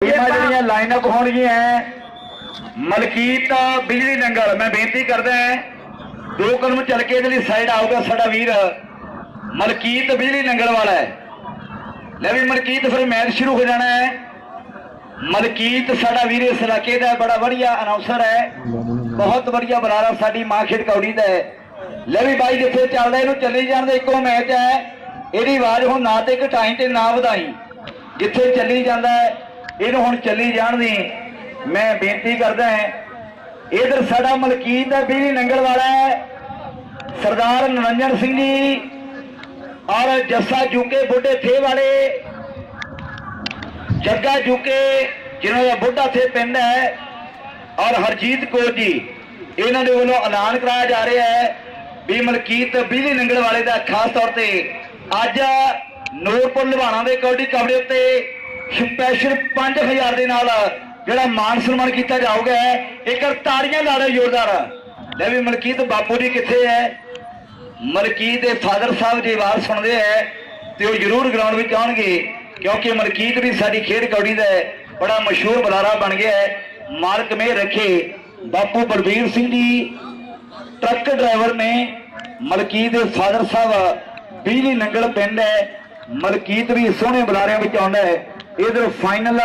ਟੀਮਾਂ ਜਿਹੜੀਆਂ ਲਾਈਨਾਂ ਅਪ ਹੋਣਗੀਆਂ ਮਲਕੀਤ ਬਿਜਲੀ ਨੰਗਲ, ਮੈਂ ਬੇਨਤੀ ਕਰਦਾ ਹਾਂ ਦੋ ਕਦਮ ਚੱਲ ਕੇ ਇਹਦੇ ਲਈ ਸਾਈਡ ਆਊਗਾ ਸਾਡਾ ਵੀਰ, ਮਲਕੀਤ ਬਿਜਲੀ ਨੰਗਲ ਵਾਲਾ ਹੈ ਲੈ ਵੀ ਮਲਕੀਤ, ਫਿਰ ਮੈਚ ਸ਼ੁਰੂ ਹੋ ਜਾਣਾ ਹੈ ਮਲਕੀਤ, ਸਾਡਾ ਵੀਰ ਇਸ ਇਲਾਕੇ ਦਾ ਬੜਾ ਵਧੀਆ ਅਨਾਉਂਸਰ ਹੈ ਬਹੁਤ ਵਧੀਆ ਬੁਲਾਰਾ ਸਾਡੀ ਮਾਂ ਖੇਡ ਕੌੜੀ ਦਾ ਹੈ ਲੈ ਵੀ ਬਾਈ, ਜਿੱਥੇ ਚੱਲਦਾ ਇਹਨੂੰ ਚੱਲੀ ਜਾਣ ਦਾ ਇੱਕੋ ਮੈਚ ਹੈ ਇਹਦੀ ਆਵਾਜ਼ ਹੁਣ ਨਾ ਤੇ ਘਟਾਈ ਤੇ ਨਾ ਵਧਾਈ। ਜਿੱਥੇ ਚੱਲੀ ਜਾਂਦਾ ਹੈ ਇਹਨੂੰ ਹੁਣ ਚੱਲੀ ਜਾਣ ਦੀ ਮੈਂ ਬੇਨਤੀ ਕਰਦਾ ਹਾਂ, ਇਧਰ ਸਾਡਾ ਮਲਕੀਤ ਦਾ ਬਿਜਲੀ ਨੰਗਲ ਵਾਲਾ ਹੈ, ਸਰਦਾਰ ਨਰਿੰਦਰ ਸਿੰਘ ਜੀ ਔਰ ਜੱਸਾ ਜੂਕੇ ਬੁੱਢੇ ਥੇ ਵਾਲੇ, ਜੱਗਾ ਜੂਕੇ ਜਿਨ੍ਹਾਂ ਦਾ ਬੁੱਢਾ ਥੇ ਪਿੰਡ ਹੈ, ਔਰ ਹਰਜੀਤ ਕੌਰ ਜੀ, ਇਹਨਾਂ ਦੇ ਵੱਲੋਂ ਐਲਾਨ ਕਰਾਇਆ ਜਾ ਰਿਹਾ ਹੈ ਵੀ ਮਲਕੀਤ ਬਿਜਲੀ ਨੰਗਲ ਵਾਲੇ ਦਾ ਖਾਸ ਤੌਰ ਤੇ ਅੱਜ ਨੂਰਪੁਰ ਲੁਧਿਆਣਾ ਦੇ ਕੌਡੀ ਕਬੜੇ ਉੱਤੇ ਸਪੈਸ਼ਲ 5000 ਦੇ ਨਾਲ ਜਿਹੜਾ ਮਾਨ ਸਨਮਾਨ ਕੀਤਾ ਜਾਊਗਾ ਇੱਕ ਤਾੜੀਆਂ ਲਾ ਜ਼ੋਰਦਾਰ। ਲੈ ਵੀ ਮਲਕੀਤ ਬਾਪੂ ਜੀ ਕਿੱਥੇ ਹੈ? ਮਲਕੀਤ ਦੇ ਫਾਦਰ ਸਾਹਿਬ ਦੀ ਆਵਾਜ਼ ਸੁਣਦੇ ਹੈ ਤੇ ਉਹ ਜ਼ਰੂਰ ਗਰਾਊਂਡ ਵਿੱਚ ਆਉਣਗੇ, ਕਿਉਂਕਿ ਮਲਕੀਤ ਵੀ ਸਾਡੀ ਖੇਡ ਕੌੜੀ ਦਾ ਬੜਾ ਮਸ਼ਹੂਰ ਬੁਲਾਰਾ ਬਣ ਗਿਆ ਹੈ। ਮਾਲਕ ਮੇ ਰੱਖੇ ਬਾਪੂ ਬਲਬੀਰ ਸਿੰਘ ਜੀ। ਟਰੱਕ ਡਰਾਈਵਰ ਨੇ ਮਲਕੀਤ ਦੇ ਫਾਦਰ ਸਾਹਿਬ, ਬਿਜਲੀ ਨੰਗਲ ਪਿੰਡ ਹੈ। ਮਲਕੀਤ ਵੀ ਸੋਹਣੇ ਬੁਲਾਰਿਆਂ ਵਿੱਚ ਆਉਂਦਾ ਹੈ। ਇਧਰ ਫਾਈਨਲ